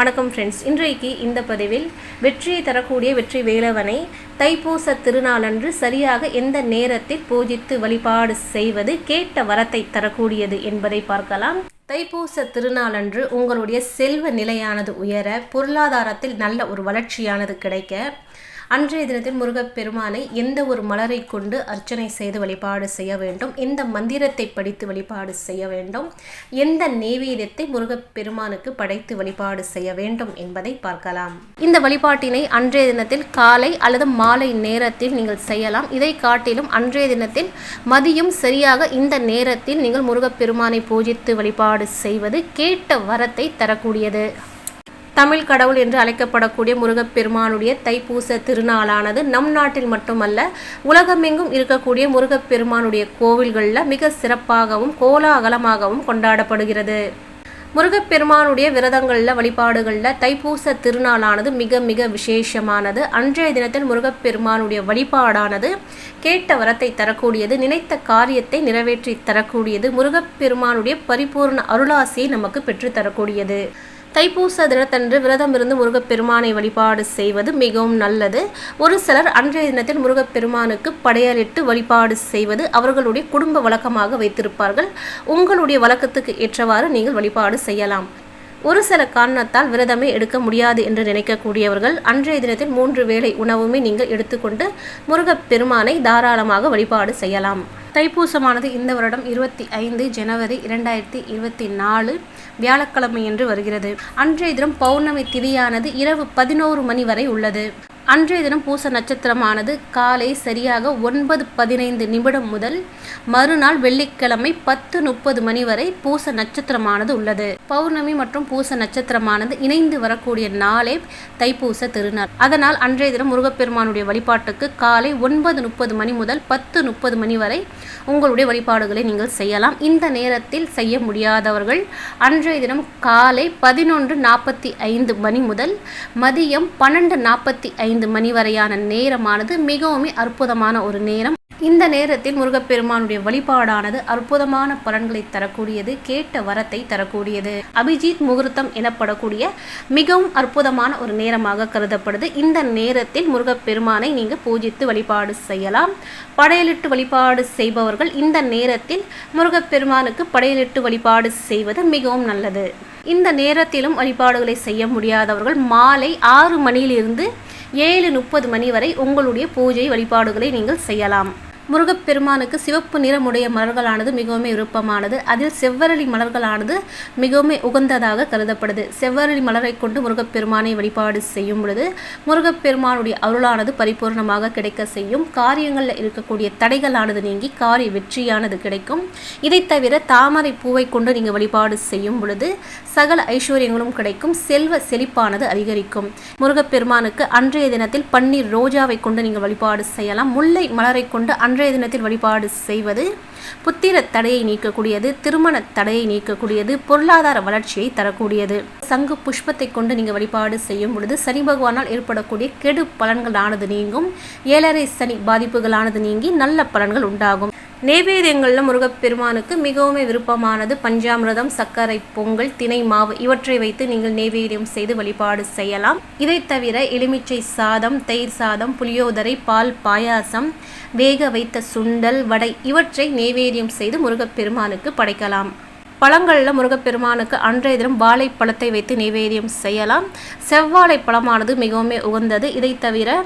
வணக்கம் ஃப்ரெண்ட்ஸ் இன்றைக்கு இந்த பதிவில் வெற்றியை தரக்கூடிய வெற்றி வேலவனை தைப்பூச திருநாளன்று சரியாக எந்த நேரத்தில் பூஜித்து வழிபாடு செய்வது கேட்ட வரத்தை தரக்கூடியது என்பதை பார்க்கலாம். தைப்பூச திருநாளன்று உங்களுடைய செல்வ நிலையானது உயர பொருளாதாரத்தில் நல்ல ஒரு வளர்ச்சியானது கிடைக்க அன்றைய தினத்தில் முருகப்பெருமானை எந்த ஒரு மலரை கொண்டு அர்ச்சனை செய்து வழிபாடு செய்ய வேண்டும்? எந்த மந்திரத்தை படித்து வழிபாடு செய்ய வேண்டும்? எந்த நெய்வேத்தியத்தை முருகப்பெருமானுக்கு படைத்து வழிபாடு செய்ய வேண்டும் என்பதை பார்க்கலாம். இந்த வழிபாட்டினை அன்றைய தினத்தில் காலை அல்லது மாலை நேரத்தில் நீங்கள் செய்யலாம். இதை காட்டிலும் அன்றைய தினத்தில் மதியம் சரியாக இந்த நேரத்தில் நீங்கள் முருகப்பெருமானை பூஜித்து வழிபாடு செய்வது கேட்ட வரத்தை தரக்கூடியது. தமிழ் கடவுள் என்று அழைக்கப்படக்கூடிய முருகப்பெருமானுடைய தைப்பூச திருநாளானது நம் நாட்டில் மட்டுமல்ல உலகமெங்கும் இருக்கக்கூடிய முருகப்பெருமானுடைய கோவில்களில் மிக சிறப்பாகவும் கோலாகலமாகவும் கொண்டாடப்படுகிறது. முருகப்பெருமானுடைய விரதங்களில் வழிபாடுகளில் தைப்பூச திருநாளானது மிக மிக விசேஷமானது. அன்றைய தினத்தில் முருகப்பெருமானுடைய வழிபாடானது கேட்ட வரத்தை தரக்கூடியது நினைத்த காரியத்தை நிறைவேற்றி தரக்கூடியது முருகப்பெருமானுடைய பரிபூர்ண அருளாசியை நமக்கு பெற்றுத்தரக்கூடியது தைப்பூச தினத்தன்று விரதம் இருந்து முருகப்பெருமானை வழிபாடு செய்வது மிகவும் நல்லது. ஒரு சிலர் அன்றைய தினத்தில் முருகப்பெருமானுக்கு படையலிட்டு வழிபாடு செய்வது அவர்களுடைய குடும்ப வழக்கமாக வைத்திருப்பார்கள். உங்களுடைய வழக்கத்துக்கு ஏற்றவாறு நீங்கள் வழிபாடு செய்யலாம். ஒரு சில காரணத்தால் விரதமே எடுக்க முடியாது என்று நினைக்கக்கூடியவர்கள் அன்றைய தினத்தில் மூன்று வேளை உணவுமே நீங்கள் எடுத்துக்கொண்டு முருகப்பெருமானை தாராளமாக வழிபாடு செய்யலாம். தைப்பூசமானது இந்த வருடம் இருபத்தி ஐந்து ஜனவரி இரண்டாயிரத்தி இருபத்தி நாலு. வியாழக்கிழமையன்று வருகிறது. அன்றைய தினம் பௌர்ணமி திதியானது இரவு பதினோரு மணி வரை உள்ளது. அன்றைய தினம் பூச நட்சத்திரமானது காலை சரியாக ஒன்பது பதினைந்து நிமிடம் முதல் மறுநாள் வெள்ளிக்கிழமை பத்து முப்பது மணி வரை பூச நட்சத்திரமானது உள்ளது. பௌர்ணமி மற்றும் பூச நட்சத்திரமானது இணைந்து வரக்கூடிய நாளே தைப்பூச திருநாள். அதனால் அன்றைய தினம் முருகப்பெருமானுடைய வழிபாட்டுக்கு காலை ஒன்பது முப்பது மணி முதல் பத்து முப்பது மணி வரை உங்களுடைய வழிபாடுகளை நீங்கள் செய்யலாம். இந்த நேரத்தில் செய்ய முடியாதவர்கள் அன்றைய தினம் காலை பதினொன்று நாற்பத்தி ஐந்து மணி முதல் மதியம் பன்னெண்டு நாற்பத்தி ஐந்து மணி வரையான நேரமானது மிகவும் அற்புதமான ஒரு நேரம். இந்த நேரத்தில் முருகப்பெருமானுடைய வழிபாடானது அற்புதமான பலன்களை தரக்கூடியது கேட்ட வரத்தை தரக்கூடியது. அபிஜித் முகூர்த்தம் எனப்படக்கூடிய மிகவும் அற்புதமான ஒரு நேரமாக கருதப்படுது. இந்த நேரத்தில் முருகப்பெருமானை நீங்கள் பூஜித்து வழிபாடு செய்யலாம். படையலிட்டு வழிபாடு செய்பவர்கள் இந்த நேரத்தில் முருகப்பெருமானுக்கு படையலிட்டு வழிபாடு செய்வது மிகவும் நல்லது. இந்த நேரத்திலும் வழிபாடுகளை செய்ய முடியாதவர்கள் மாலை ஆறு மணியிலிருந்து ஏழு முப்பது மணி வரை உங்களுடைய பூஜை வழிபாடுகளை நீங்கள் செய்யலாம். முருகப்பெருமானுக்கு சிவப்பு நிறமுடைய மலர்களானது மிகவும் விருப்பமானது. அதில் செவ்வரளி மலர்களானது மிகவும் உகந்ததாக கருதப்படுது. செவ்வரளி மலரை கொண்டு முருகப்பெருமானை வழிபாடு செய்யும் பொழுது முருகப்பெருமானுடைய அருளானது பரிபூர்ணமாக கிடைக்க செய்யும். காரியங்களில் இருக்கக்கூடிய தடைகளானது நீங்கி காரிய வெற்றியானது கிடைக்கும். இதை தவிர தாமரை பூவை கொண்டு நீங்கள் வழிபாடு செய்யும் பொழுது சகல ஐஸ்வர்யங்களும் கிடைக்கும். செல்வ செழிப்பானது அதிகரிக்கும். முருகப்பெருமானுக்கு அன்றைய தினத்தில் பன்னீர் ரோஜாவை கொண்டு நீங்கள் வழிபாடு செய்யலாம். முல்லை மலரை கொண்டு அன்றைய தினத்தில் வழிபாடு செய்வது புத்திர தடையை நீக்கக்கூடியது திருமண தடையை நீக்கக்கூடியது பொருளாதார வளர்ச்சியை தரக்கூடியது. சங்கு புஷ்பத்தை கொண்டு நீங்கள் வழிபாடு செய்யும் பொழுது சனி பகவானால் ஏற்படக்கூடிய கெடு பலன்களானது நீங்கும். ஏழரை சனி பாதிப்புகளானது நீங்கி நல்ல பலன்கள் உண்டாகும். நெய்வேதியங்களில் முருகப்பெருமானுக்கு மிகவும் விருப்பமானது பஞ்சாமிரதம் சர்க்கரை பொங்கல் திணை மாவு இவற்றை வைத்து நீங்கள் நெய்வேதியம் செய்து வழிபாடு செய்யலாம். இதை தவிர எலுமிச்சை சாதம் தயிர் சாதம் புளியோதரை பால் பாயாசம் வேக வைத்த சுண்டல் வடை இவற்றை நெய்வேதியம் செய்து முருகப்பெருமானுக்கு படைக்கலாம். பழங்களில் முருகப்பெருமானுக்கு அன்றைய தினம் வாழைப்பழத்தை வைத்து நைவேத்தியம் செய்யலாம். செவ்வாழை பழமானது மிகவும் உகந்தது. இதை தவிர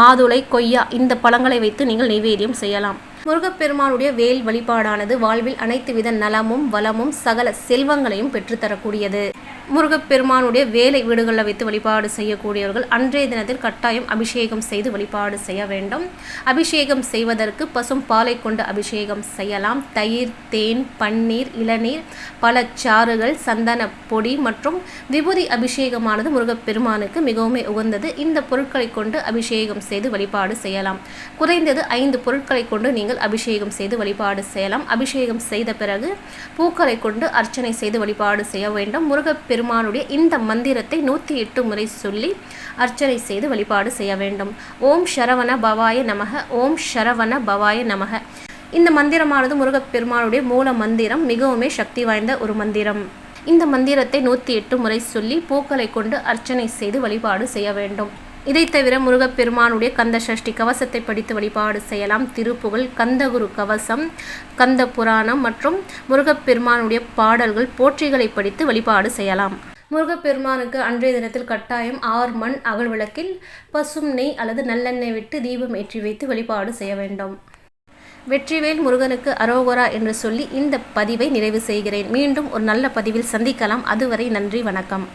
மாதுளை கொய்யா இந்த பழங்களை வைத்து நீங்கள் நைவேத்தியம் செய்யலாம். முருகப்பெருமானுடைய வேல் வழிபாடானது வாழ்வில் அனைத்து வித நலமும் வளமும் சகல செல்வங்களையும் பெற்றுத்தரக்கூடியது. முருகப்பெருமானுடைய வேலை வீடுகளில் வைத்து வழிபாடு செய்யக்கூடியவர்கள் அன்றைய தினத்தில் கட்டாயம் அபிஷேகம் செய்து வழிபாடு செய்ய வேண்டும். அபிஷேகம் செய்வதற்கு பசும் பாலை கொண்டு அபிஷேகம் செய்யலாம். தயிர் தேன் பன்னீர் இளநீர் பழச்சாறுகள் சந்தன பொடி மற்றும் விபூதி அபிஷேகமானது முருகப்பெருமானுக்கு மிகவும் உகந்தது. இந்த பொருட்களை கொண்டு அபிஷேகம் செய்து வழிபாடு செய்யலாம். குறைந்தது ஐந்து பொருட்களை கொண்டு நீங்கள் அபிஷேகம் செய்து வழிபாடு செய்யலாம். அபிஷேகம் செய்த பிறகு பூக்களை கொண்டு அர்ச்சனை செய்து வழிபாடு செய்ய வேண்டும். முருகப்பெரு பெருமானுடைய இந்த மந்திரத்தை நூற்றி எட்டு முறை சொல்லி அர்ச்சனை செய்து வழிபாடு செய்ய வேண்டும். ஓம் சரவண பவாய நமக. ஓம் சரவண பவாய நமக. இந்த மந்திரமானது முருகப்பெருமானுடைய மூல மந்திரம் மிகவுமே சக்தி வாய்ந்த ஒரு மந்திரம். இந்த மந்திரத்தை நூற்றி எட்டு முறை சொல்லி பூக்களை கொண்டு அர்ச்சனை செய்து வழிபாடு செய்ய வேண்டும். இதை தவிர முருகப்பெருமானுடைய கந்த சஷ்டி கவசத்தை படித்து வழிபாடு செய்யலாம். திருப்புகழ் கந்தகுரு கவசம் கந்த புராணம் மற்றும் முருகப்பெருமானுடைய பாடல்கள் போற்றிகளை படித்து வழிபாடு செய்யலாம். முருகப்பெருமானுக்கு அன்றைய தினத்தில் கட்டாயம் ஆறு மண் அகல் விளக்கில் பசும் நெய் அல்லது நல்லெண்ணெய் விட்டு தீபம் ஏற்றி வைத்து வழிபாடு செய்ய வேண்டும். வெற்றிவேல் முருகனுக்கு அரோகரா என்று சொல்லி இந்த பதிவை நிறைவு செய்கிறேன். மீண்டும் ஒரு நல்ல பதிவில் சந்திக்கலாம். அதுவரை நன்றி வணக்கம்.